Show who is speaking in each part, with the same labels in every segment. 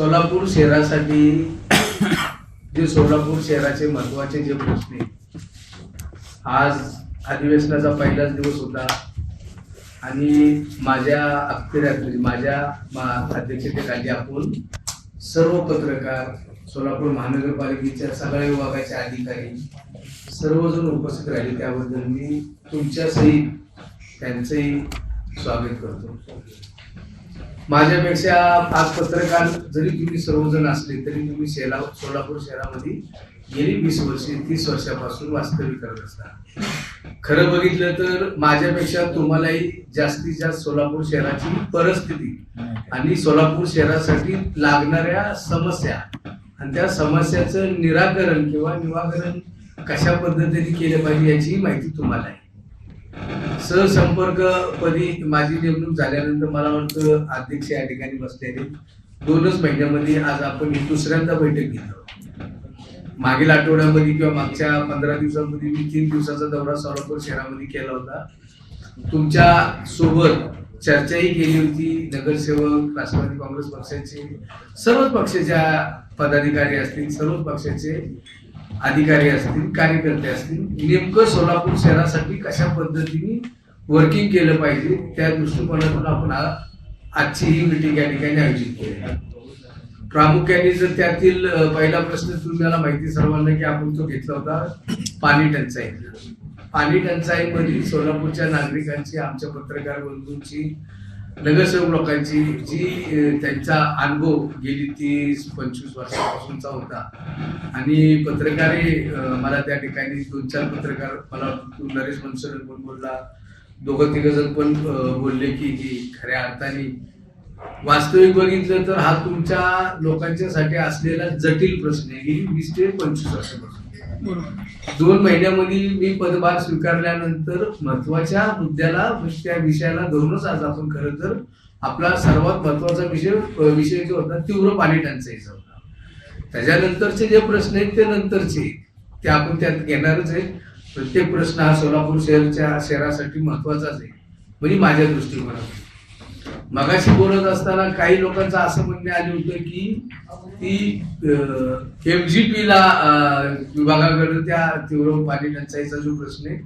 Speaker 1: सोलापूर शहरासाठी जे सोलापूर शहराचे महत्त्वाचे जे प्रश्न आज अधिवेशनाचा पहिलाच दिवस होता. आणि माझ्या अखत्यारात म्हणजे माझ्या मा- अध्यक्षतेखाली आपण सर्व पत्रकार सोलापूर महानगरपालिकेच्या सगळ्या विभागाचे अधिकारी सर्वजण उपस्थित राहिले. त्याबद्दल मी तुमच्या सहित त्यांचंही स्वागत करतो. माझ्यापेक्षा पाच पत्रकार जरी तुम्ही सर्वजण असले तरी तुम्ही शेला सोलापूर शहरामध्ये गेली वीस वर्षे तीस वर्षापासून वास्तव्य करत असता. खरं बघितलं तर माझ्यापेक्षा तुम्हालाही जास्तीत जास्त सोलापूर शहराची परिस्थिती आणि सोलापूर शहरासाठी लागणाऱ्या समस्या आणि त्या समस्याचं निराकरण किंवा निवाकरण कशा पद्धतीने केलं पाहिजे याची माहिती तुम्हाला आहे सहसंपर्क पदी माझी नेमणूक झाल्यानंतर मला वाटतं अध्यक्ष या ठिकाणी बसलेले. दोनच महिन्यामध्ये आज आपण दुसऱ्यांदा बैठक घेतो मागील आठवड्यामध्ये किंवा मागच्या पंधरा दिवसांमध्ये मी तीन दिवसाचा दौरा सोलापूर शहरामध्ये केला होता. तुमच्यासोबत चर्चाही केली होती नगरसेवक राष्ट्रवादी काँग्रेस पक्षाचे सर्वच पक्षाच्या पदाधिकारी असतील सर्वच पक्षाचे. अधिकारी असतील कार्यकर्ते असतील नेमकं सोलापूर शहरासाठी कशा पद्धतीने वर्किंग केलं पाहिजे त्या दृष्टिकोनातून आपण आजची ही मिटिंग या ठिकाणी आयोजित केली. प्रामुख्याने जर त्यातील पहिला प्रश्न तुम्हाला माहिती सर्वांना की आपण तो घेतला होता पाणी टंचाई. पाणी टंचाईमध्ये सोलापूरच्या नागरिकांची आमच्या पत्रकार बंधूंची नगरसेवक लोकांची जी त्यांचा अनुभव गेली तीस पंचवीस वर्षापासूनचा होता. आणि पत्रकारही मला त्या ठिकाणी दोन चार पत्रकार मला तू नरेश मनसर पण बोलला. दोघं तिघ जण पण बोलले की ही खऱ्या अर्थाने वास्तविक बघितलं तर हा तुमच्या लोकांच्यासाठी असलेला जटिल प्रश्न आहे. गेली वीस ते पंचवीस वर्षापासून. दोन महिन्यामध्ये मी पदभार स्वीकारल्यानंतर महत्त्वाच्या मुद्द्याला त्या विषयाला धरूनच आज आपण खरं तर आपला सर्वात महत्त्वाचा विषय विषय जो होता तीव्र पाणी टंचाईचा होता. त्याच्यानंतरचे जे प्रश्न आहेत ते नंतरचे ते आपण त्यात घेणारच आहे प्रत्येक प्रश्न हा सोलापूर शहरच्या शहरासाठी महत्वाचाच आहे. म्हणजे माझ्या दृष्टिकोनातून. मगाशी बोलत असताना काही लोकांचं असं म्हणणे आले होतं की ती एमजीपी ला अं, विभागाकडे त्या तीव्र पाणी टंचाईचा जो प्रश्न आहे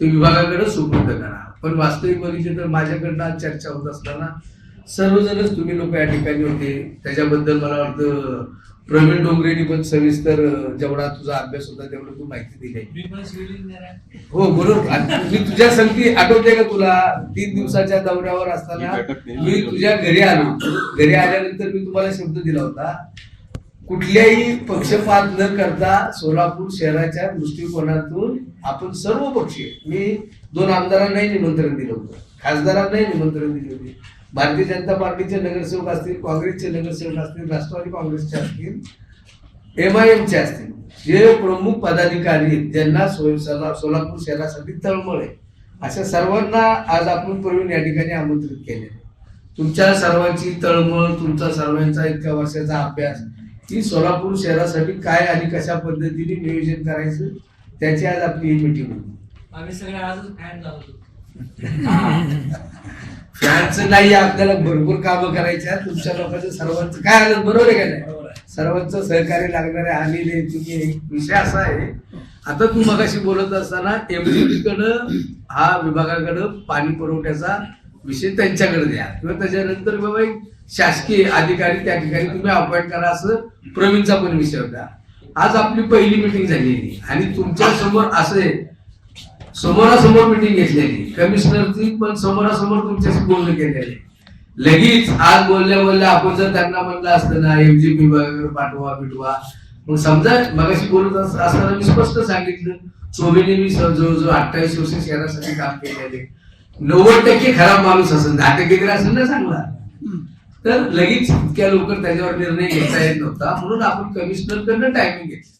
Speaker 1: तो विभागाकडे सुपूर्द करा पण वास्तविक बघितले तर माझ्याकडनं चर्चा होत असताना सर्वजणच तुम्ही लोक या ठिकाणी होते. त्याच्याबद्दल मला वाटतं प्रवीण डोंगरेनी पण सविस्तर जेवढा तुझा अभ्यास होता तेवढं तू माहिती दिली. हो बरोबर. मी तुझ्या संगती आठवते का तुला? तीन दिवसाच्या दौऱ्यावर असताना मी तुझ्या घरी आलो. घरी आल्यानंतर मी तुम्हाला शब्द दिला होता. कुठल्याही पक्षपात न करता सोलापूर शहराच्या दृष्टिकोनातून आपण सर्व पक्षीय मी दोन आमदारांनाही निमंत्रण दिलं होतं. खासदारांनाही निमंत्रण दिले होते. भारतीय जनता पार्टीचे नगरसेवक असतील काँग्रेसचे नगरसेवक असतील राष्ट्रवादी काँग्रेसचे असतील एम आय एमचे असतील जे प्रमुख पदाधिकारी आहेत ज्यांना सोय- सोलापूर शहरासाठी तळमळ आहे. अशा सर्वांना आज आपण प्रवीण या ठिकाणी आमंत्रित केले तुमच्या सर्वांची तळमळ तुमचा सर्वांचा इतक्या वर्षाचा अभ्यास की सोलापूर शहरासाठी काय आणि कशा पद्धतीने नियोजन करायचं त्याची आज आपली ही मिटिंग होती
Speaker 2: आम्ही सगळे आजच फॅन झालो
Speaker 1: फॅनचं नाही आपल्याला भरपूर कामं करायची आहेत. तुमच्या लोकांचं सर्वांचं काय आलं बरोबर आहे का नाही. सर्वांचं सहकार्य लागणारे आलेले तुम्ही विषय असा आहे. आता तू मगाशी बोलत असताना एमजीपी कडं हा विभागाकडं पाणी पुरवठ्याचा विषय त्यांच्याकडे द्या. किंवा त्याच्यानंतर बाबा एक शासकीय अधिकारी त्या ठिकाणी तुम्ही अपॉइंट करा असं प्रवीणचा पण विषय होता. आज आपली पहिली मिटिंग झालेली आणि तुमच्यासमोर असे समोरासमोर मिटिंग घेतलेली कमिशनरची पण समोरासमोर तुमच्याशी बोलणं केलेले लगेच आज बोलल्या बोलल्या आपण जर त्यांना म्हणलं असतं ना एमजीपी पाठवा बिठवा. मग समजा मगाशी बोलत असताना मी स्पष्ट सांगितलं. चोबीने मी जवळजवळ अठ्ठावीस वर्ष शहरासाठी काम केलेले. नव्वद टक्के खराब माणूस असेल दहा टक्के तरी असेल ना चांगला. तर लगेच इतक्या लवकर त्याच्यावर निर्णय घेता येत नव्हता. म्हणून आपण कमिशनरकडनं टायमिंग घेतली.